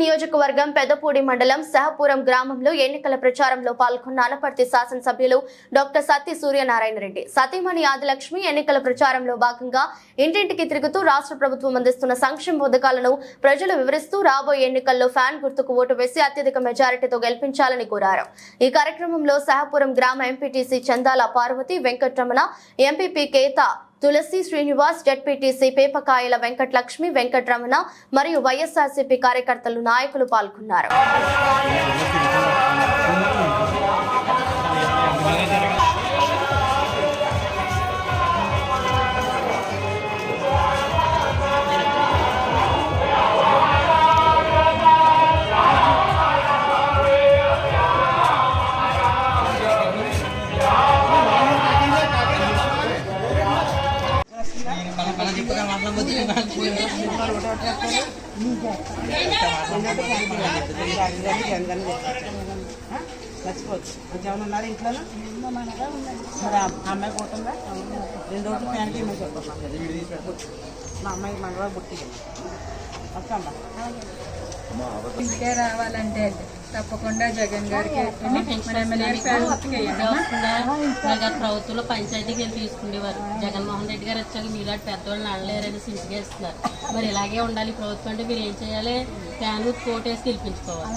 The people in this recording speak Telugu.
నియోజకవర్గం పెదపూడి మండలం సహపురం గ్రామంలో ఎన్నికల ప్రచారంలో పాల్గొన్న అనపర్తి శాసనసభ్యులు డాక్టర్ సత్య సూర్యనారాయణ రెడ్డి. సతీమణి ఆదిలక్ష్మి ఎన్నికల ప్రచారంలో భాగంగా ఇంటింటికి తిరుగుతూ రాష్ట్ర ప్రభుత్వం అందిస్తున్న సంక్షేమ పథకాలను ప్రజలు వివరిస్తూ రాబోయే ఎన్నికల్లో ఫ్యాన్ గుర్తుకు ఓటు వేసి అత్యధిక మెజారిటీతో గెలిపించాలని కోరారు. ఈ కార్యక్రమంలో సహపురం గ్రామ MPTC Chandala Parvati Venkataramana MPP Keta Tulasi Srinivas ZPTC Pepakayala Venkatalakshmi Venkataramana మరియు వైఎస్ఆర్సీపీ కార్యకర్తలు నాయకులు పాల్గొన్నారు. మర్చిపోవచ్చు. ఇంకేమైనా ఉన్నారు ఇంట్లో మరి అమ్మాయి పోతుందా రెండు రోజులు ఫ్యాన్కి ఏమో చెప్పమ్మా. మా అమ్మాయి మంగళ బుట్టి వస్తామ్మా. ఇంటికే రావాలంటే తప్పకుండా జగన్ గారికి ప్రభుత్వంలో పంచాయతీకి వెళ్ళి తీసుకునేవారు? జగన్మోహన్ రెడ్డి గారు వచ్చాక మీలాంటి పెద్దవాళ్ళు నడలేరని సించుకేస్తున్నారు మరి ఇలాగే ఉండాలి ప్రభుత్వం అంటే మీరు ఏం చేయాలి? ఫ్యాన్ కోటేసి గెలిపించుకోవాలి.